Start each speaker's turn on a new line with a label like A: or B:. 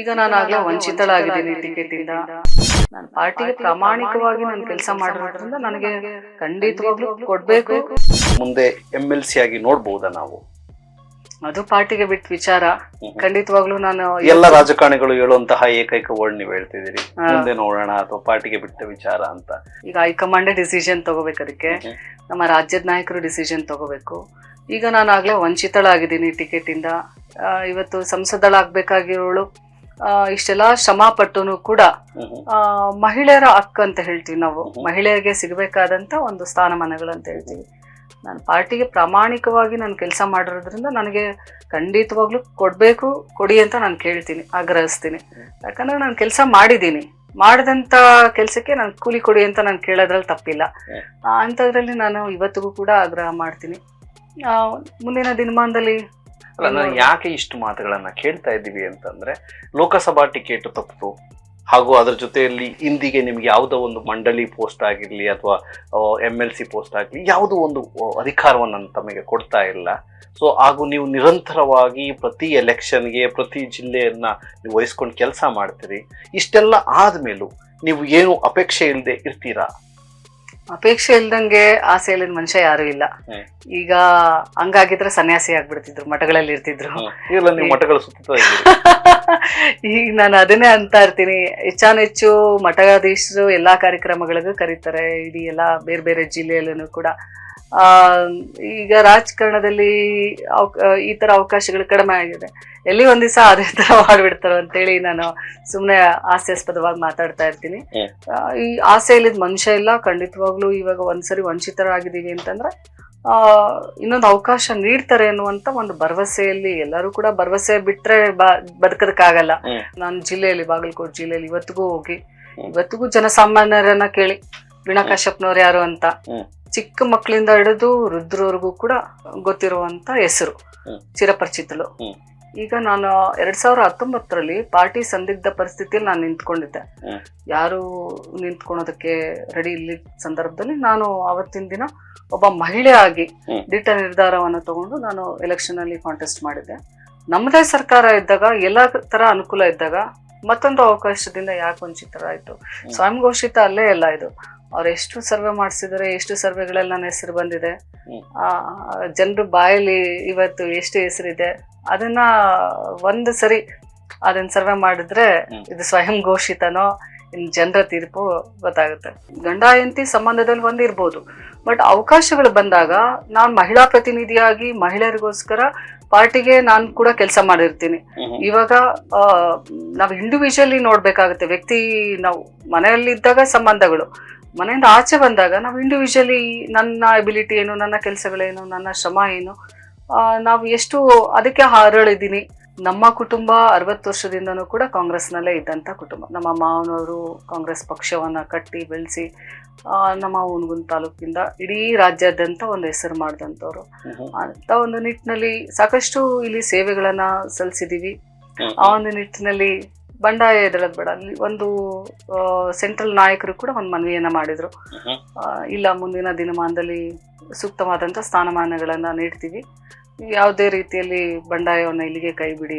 A: ಈಗ ನಾನು ಆಗ್ಲೇ ವಂಚಿತಳಾಗಿದ್ದೀನಿ ಟಿಕೆಟ್ ಇಂದ ನಾನು ಪಾರ್ಟಿಗೆ ಪ್ರಾಮಾಣಿಕವಾಗಿ ನಾನು ಕೆಲಸ ಮಾಡಿರೋದ್ರಿಂದ ನನಗೆ ಖಂಡಿತವಾಗ್ಲೂ ಕೊಡಬೇಕು.
B: ಮುಂದೆ ಎಂ ಎಲ್ ಸಿ ಆಗಿ ನೋಡ್ಬಹುದಾ ನಾವು?
A: ಅದು ಪಾರ್ಟಿಗೆ ಬಿಟ್ಟ ವಿಚಾರ. ಖಂಡಿತವಾಗ್ಲೂ ನಾನು
B: ಎಲ್ಲ ರಾಜಕಾರಣಿಗಳು ಹೇಳುವಂತಹ ಏಕೈಕ ವರ್ಡ್ ನೀವು ಹೇಳ್ತಿದ್ದೀರಿ. ಮುಂದೆ ನೋಡೋಣ ಅಥವಾ ಪಾರ್ಟಿಗೆ ಬಿಟ್ಟ ವಿಚಾರ ಅಂತ.
A: ಈಗ ಹೈಕಮಾಂಡೇ ಡಿಸಿಷನ್ ತಗೋಬೇಕು ಅದಕ್ಕೆ. ನಮ್ಮ ರಾಜ್ಯದ ನಾಯಕರು ಡಿಸಿಷನ್ ತಗೋಬೇಕು. ಈಗ ನಾನು ಆಗ್ಲೇ ವಂಚಿತಳಾಗಿದ್ದೀನಿ ಟಿಕೆಟ್ ಇಂದ ಆ, ಇವತ್ತು ಸಂಸದಳಾಗಬೇಕಾಗಿರೋಳು ಇಷ್ಟೆಲ್ಲ ಶ್ರಮ ಪಟ್ಟು ಕೂಡ ಮಹಿಳೆಯರ ಹಕ್ಕು ಅಂತ ಹೇಳ್ತೀವಿ ನಾವು. ಮಹಿಳೆಯರಿಗೆ ಸಿಗಬೇಕಾದಂತ ಒಂದು ಸ್ಥಾನಮಾನಗಳು ಅಂತ ಹೇಳ್ತೀವಿ. ನಾನು ಪಾರ್ಟಿಗೆ ಪ್ರಾಮಾಣಿಕವಾಗಿ ನಾನು ಕೆಲಸ ಮಾಡಿರೋದ್ರಿಂದ ನನಗೆ ಖಂಡಿತವಾಗ್ಲೂ ಕೊಡಬೇಕು ಕೊಡಿ ಅಂತ ನಾನು ಕೇಳ್ತೀನಿ ಆಗ್ರಹಿಸ್ತೀನಿ. ಯಾಕಂದ್ರೆ ನಾನು ಕೆಲಸ ಮಾಡಿದ್ದೀನಿ. ಮಾಡಿದಂಥ ಕೆಲಸಕ್ಕೆ ನಾನು ಕೂಲಿ ಕೊಡಿ ಅಂತ ನಾನು ಕೇಳೋದ್ರಲ್ಲಿ ತಪ್ಪಿಲ್ಲ. ಅಂಥದ್ರಲ್ಲಿ ನಾನು ಇವತ್ತಿಗೂ ಕೂಡ ಆಗ್ರಹ ಮಾಡ್ತೀನಿ. ಮುಂದಿನ ದಿನಮಾನದಲ್ಲಿ
B: ಅಲ್ಲ ನಾನು ಯಾಕೆ ಇಷ್ಟು ಮಾತುಗಳನ್ನ ಕೇಳ್ತಾ ಇದ್ದೀವಿ ಅಂತಂದ್ರೆ ಲೋಕಸಭಾ ಟಿಕೆಟ್ ತಪ್ಪು ಹಾಗೂ ಅದರ ಜೊತೆಯಲ್ಲಿ ಇಂದಿಗೆ ನಿಮ್ಗೆ ಯಾವುದೋ ಒಂದು ಮಂಡಳಿ ಪೋಸ್ಟ್ ಆಗಿರಲಿ ಅಥವಾ ಎಂ ಎಲ್ ಸಿ ಪೋಸ್ಟ್ ಆಗಲಿ ಯಾವುದೋ ಒಂದು ಅಧಿಕಾರವನ್ನು ಅಧಿಕಾರವನ್ನ ತಮಗೆ ಕೊಡ್ತಾ ಇಲ್ಲ. ಸೊ ಹಾಗೂ ನೀವು ನಿರಂತರವಾಗಿ ಪ್ರತಿ ಎಲೆಕ್ಷನ್ಗೆ ಪ್ರತಿ ಜಿಲ್ಲೆಯನ್ನ ನೀವು ವಹಿಸ್ಕೊಂಡು ಕೆಲಸ ಮಾಡ್ತೀರಿ. ಇಷ್ಟೆಲ್ಲ ಆದಮೇಲೂ ನೀವು ಏನು ಅಪೇಕ್ಷೆ ಇಲ್ಲದೆ ಇರ್ತೀರಾ?
A: ಅಪೇಕ್ಷೆ ಇಲ್ದಂಗೆ ಆಸೆ ಇಲ್ಲದ ಮನುಷ್ಯ ಯಾರು ಇಲ್ಲ. ಈಗ ಹಂಗಾಗಿದ್ರೆ ಸನ್ಯಾಸಿ ಆಗ್ಬಿಡ್ತಿದ್ರು ಮಠಗಳಲ್ಲಿ ಇರ್ತಿದ್ರು.
B: ಮಠಗಳು
A: ಈಗ ನಾನು ಅದನ್ನೇ ಅಂತ ಇರ್ತೀನಿ. ಹೆಚ್ಚಾನೆಚ್ಚು ಮಠಾಧೀಶರು ಎಲ್ಲಾ ಕಾರ್ಯಕ್ರಮಗಳಿಗೂ ಕರೀತಾರೆ. ಇಡೀ ಎಲ್ಲ ಬೇರೆ ಬೇರೆ ಜಿಲ್ಲೆಯಲ್ಲೂ ಕೂಡ. ಆ ಈಗ ರಾಜಕಾರಣದಲ್ಲಿ ಈ ತರ ಅವಕಾಶಗಳು ಕಡಿಮೆ ಆಗಿದೆ. ಎಲ್ಲಿ ಒಂದ್ ದಿವಸ ಅದೇ ತರ ಮಾಡ್ಬಿಡ್ತಾರೋ ಅಂತೇಳಿ ನಾನು ಸುಮ್ಮನೆ ಹಾಸ್ಯಾಸ್ಪದವಾಗಿ ಮಾತಾಡ್ತಾ ಇರ್ತೀನಿ. ಈ ಆಸೆ ಇಲ್ಲದ ಮನುಷ್ಯ ಇಲ್ಲ ಖಂಡಿತವಾಗ್ಲೂ ಇವಾಗ ಒಂದ್ಸರಿ ವಂಚಿತರಾಗಿದ್ದೀವಿ ಅಂತಂದ್ರೆ ಇನ್ನೊಂದು ಅವಕಾಶ ನೀಡ್ತಾರೆ ಅನ್ನುವಂತ ಒಂದು ಭರವಸೆಯಲ್ಲಿ ಎಲ್ಲರೂ ಕೂಡ ಭರವಸೆ ಬಿಟ್ರೆ ಬದುಕೋದಕ್ಕಾಗಲ್ಲ. ನಾನು ಜಿಲ್ಲೆಯಲ್ಲಿ ಬಾಗಲಕೋಟೆ ಜಿಲ್ಲೆಯಲ್ಲಿ ಇವತ್ತಿಗೂ ಹೋಗಿ. ಇವತ್ತಿಗೂ ಜನಸಾಮಾನ್ಯರನ್ನ ಕೇಳಿ ವೀಣಾ ಕಾಶ್ಯಪ್ನವ್ರು ಯಾರು ಅಂತ ಚಿಕ್ಕ ಮಕ್ಕಳಿಂದ ಹಿಡಿದು ವೃದ್ಧರವರೆಗೂ ಕೂಡ ಗೊತ್ತಿರುವಂತ ಹೆಸರು
B: ಹ್ಮ್.
A: ಈಗ ನಾನು ಎರಡ್ ಸಾವಿರ ಹತ್ತೊಂಬತ್ತರಲ್ಲಿ ಪಾರ್ಟಿ ಸಂದಿಗ್ಧ ಪರಿಸ್ಥಿತಿಯಲ್ಲಿ ನಾನು ನಿಂತ್ಕೊಂಡಿದ್ದೆ. ಯಾರು ನಿಂತ್ಕೊಳೋದಕ್ಕೆ ರೆಡಿ ಇಲ್ಲಿ ಸಂದರ್ಭದಲ್ಲಿ ನಾನು ಅವತ್ತಿನ ದಿನ ಒಬ್ಬ ಮಹಿಳೆ ಆಗಿ ದಿಟ್ಟ ನಿರ್ಧಾರವನ್ನು ತಗೊಂಡು ನಾನು ಎಲೆಕ್ಷನ್ ಅಲ್ಲಿ ಕಾಂಟೆಸ್ಟ್ ಮಾಡಿದ್ದೆ. ನಮ್ಮದೇ ಸರ್ಕಾರ ಇದ್ದಾಗ ಎಲ್ಲ ತರ ಅನುಕೂಲ ಇದ್ದಾಗ ಮತ್ತೊಂದು ಅವಕಾಶದಿಂದ ಯಾಕೆ ವಂಚಿತರಾಯ್ತು? ಸ್ವಯಂ ಘೋಷಿತ ಅಲ್ಲೇ ಎಲ್ಲ ಇದು. ಅವ್ರು ಎಷ್ಟು ಸರ್ವೆ ಮಾಡಿಸಿದ್ದಾರೆ ಎಷ್ಟು ಸರ್ವೆಗಳಲ್ಲಿ ನನ್ನ ಹೆಸರು ಬಂದಿದೆ. ಜನರು ಬಾಯಲ್ಲಿ ಇವತ್ತು ಎಷ್ಟು ಹೆಸರಿದೆ ಅದನ್ನ ಒಂದು ಸರಿ ಅದನ್ನ ಸರ್ವೆ ಮಾಡಿದ್ರೆ ಇದು ಸ್ವಯಂ ಘೋಷಿತನೋ ಇನ್ ಜನರ ತೀರ್ಪು ಗೊತ್ತಾಗುತ್ತೆ. ಗಂಡ ಹೆಂಡತಿ ಸಂಬಂಧದಲ್ಲಿ ಒಂದಿರ್ಬೋದು ಬಟ್ ಅವಕಾಶಗಳು ಬಂದಾಗ ನಾನು ಮಹಿಳಾ ಪ್ರತಿನಿಧಿಯಾಗಿ ಮಹಿಳೆಯರಿಗೋಸ್ಕರ ಪಾರ್ಟಿಗೆ ನಾನು ಕೂಡ ಕೆಲಸ ಮಾಡಿರ್ತೀನಿ. ಇವಾಗ ನಾವು ಇಂಡಿವಿಜುವಲಿ ನೋಡ್ಬೇಕಾಗುತ್ತೆ ವ್ಯಕ್ತಿ ನಾವು ಮನೆಯಲ್ಲಿದ್ದಾಗ ಸಂಬಂಧಗಳು. ಮನೆಯಿಂದ ಆಚೆ ಬಂದಾಗ ನಾವು ಇಂಡಿವಿಜುವಲಿ ನನ್ನ ಎಬಿಲಿಟಿ ಏನು ನನ್ನ ಕೆಲಸಗಳೇನು ನನ್ನ ಶ್ರಮ ಏನು ನಾವು ಎಷ್ಟು ಅದಕ್ಕೆ ಹರಳಿದ್ದೀನಿ. ನಮ್ಮ ಕುಟುಂಬ ಅರವತ್ತು ವರ್ಷದಿಂದನೂ ಕೂಡ ಕಾಂಗ್ರೆಸ್ನಲ್ಲೇ ಇದ್ದಂಥ ಕುಟುಂಬ. ನಮ್ಮ ಮಾವನವರು ಕಾಂಗ್ರೆಸ್ ಪಕ್ಷವನ್ನ ಕಟ್ಟಿ ಬೆಳೆಸಿ ನಮ್ಮ ಹುನಗುಂದ ತಾಲೂಕಿಂದ ಇಡೀ ರಾಜ್ಯಾದ್ಯಂತ ಒಂದು ಹೆಸರು ಮಾಡಿದಂಥವ್ರು. ಅಂತ ಒಂದು ನಿಟ್ಟಿನಲ್ಲಿ ಸಾಕಷ್ಟು ಇಲ್ಲಿ ಸೇವೆಗಳನ್ನ
B: ಸಲ್ಲಿಸಿದ್ದೀವಿ
A: ಆ ಒಂದು ನಿಟ್ಟಿನಲ್ಲಿ ಬಂಡಾಯ ಎದಳದ್ ಬೇಡ. ಅಲ್ಲಿ ಒಂದು ಸೆಂಟ್ರಲ್ ನಾಯಕರು ಕೂಡ ಒಂದು ಮನವಿಯನ್ನ ಮಾಡಿದ್ರು. ಇಲ್ಲ ಮುಂದಿನ ದಿನಮಾನದಲ್ಲಿ ಸೂಕ್ತವಾದಂತ ಸ್ಥಾನಮಾನಗಳನ್ನ ನೀಡ್ತೀವಿ. ಯಾವುದೇ ರೀತಿಯಲ್ಲಿ ಬಂಡಾಯವನ್ನ ಇಲ್ಲಿಗೆ ಕೈ ಬಿಡಿ